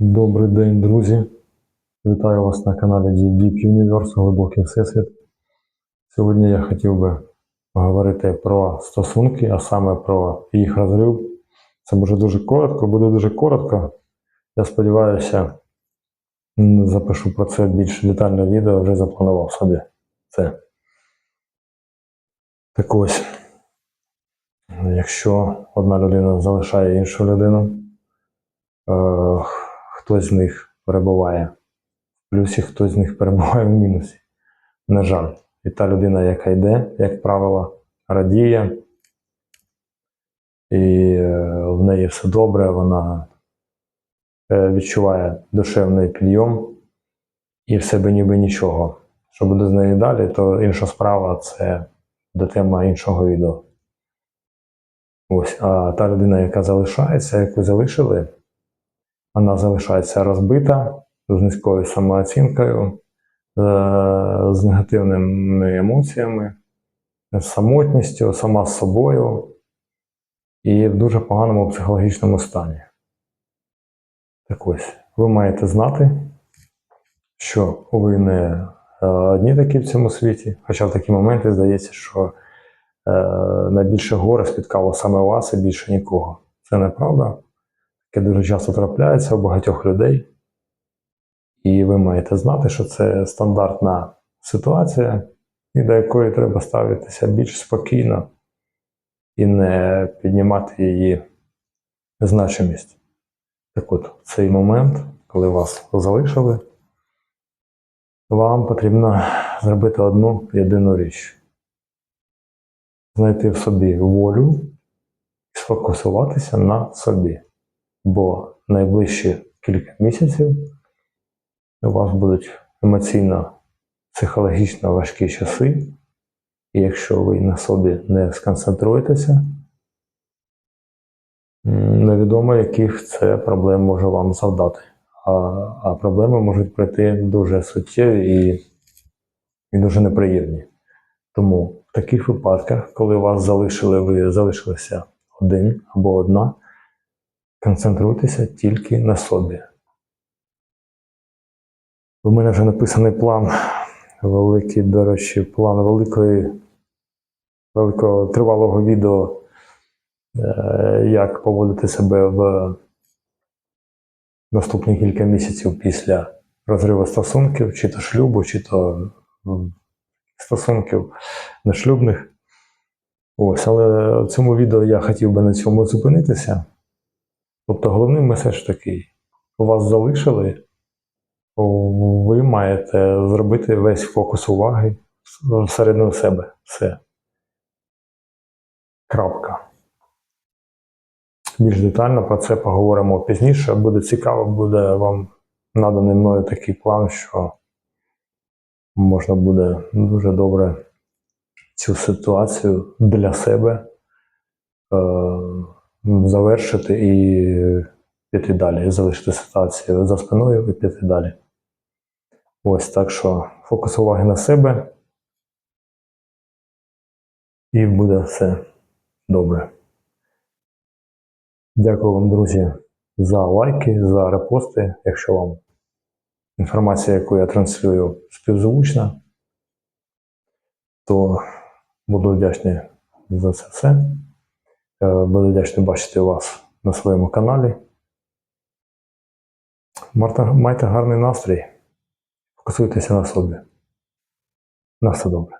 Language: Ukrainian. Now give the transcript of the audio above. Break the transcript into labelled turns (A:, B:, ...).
A: Добрий день, друзі. Вітаю вас на каналі Deep Universe, Глибокий Всесвіт. Сьогодні я хотів би поговорити про стосунки, а саме про їх розрив. Це буде дуже коротко, буде дуже коротко. Я сподіваюся, запишу про це більш детальне відео, вже запланував собі це. Так ось, якщо одна людина залишає іншу людину, е, хтось з них перебуває в плюсі, хтось з них перебуває в мінусі. На жаль. І та людина, яка йде, як правило, радіє, і е, в неї все добре, вона е, відчуває душевний підйом і в себе ніби нічого. Що буде з нею далі, то інша справа це до тема іншого відео. Ось, а та людина, яка залишається, яку залишили, вона залишається розбита, з низькою самооцінкою, е, з негативними емоціями, з самотністю, сама з собою і в дуже поганому психологічному стані. Так ось, ви маєте знати, що ви не е, одні такі в цьому світі, хоча в такі моменти здається, що е, найбільше горе спіткало саме вас і більше нікого. Це неправда. Таке дуже часто трапляється у багатьох людей. І ви маєте знати, що це стандартна ситуація, і до якої треба ставитися більш спокійно і не піднімати її значимість. Так от, в цей момент, коли вас залишили, вам потрібно зробити одну єдину річ: знайти в собі волю і сфокусуватися на собі. Бо найближчі кілька місяців у вас будуть емоційно, психологічно важкі часи, і якщо ви на собі не сконцентруєтеся, невідомо, яких це проблем може вам завдати. А, а проблеми можуть прийти дуже суттєві і, і дуже неприємні. Тому в таких випадках, коли вас залишили, ви залишилися один або одна, концентруйтеся тільки на собі. У мене вже написаний план, великий, до речі, план великої, великого тривалого відео, е, як поводити себе в наступні кілька місяців після розриву стосунків, чи то шлюбу, чи то стосунків нешлюбних. Ось, але в цьому відео я хотів би на цьому зупинитися. Тобто головний меседж такий: вас залишили ви маєте зробити весь фокус уваги всередину себе. Все. Крапка. Більш детально про це поговоримо пізніше. Буде цікаво, буде вам наданий мною такий план, що можна буде дуже добре цю ситуацію для себе е, завершити і піти далі, залишити ситуацію за спиною і піти далі. Ось так що фокус уваги на себе, і буде все добре. Дякую вам, друзі, за лайки, за репости. Якщо вам інформація, яку я транслюю, співзвучна, то буду вдячний за це все. Е, Буду вдячний бачити вас на своєму каналі. Майте гарний настрій. Фокусуйтеся на собі. На все добре.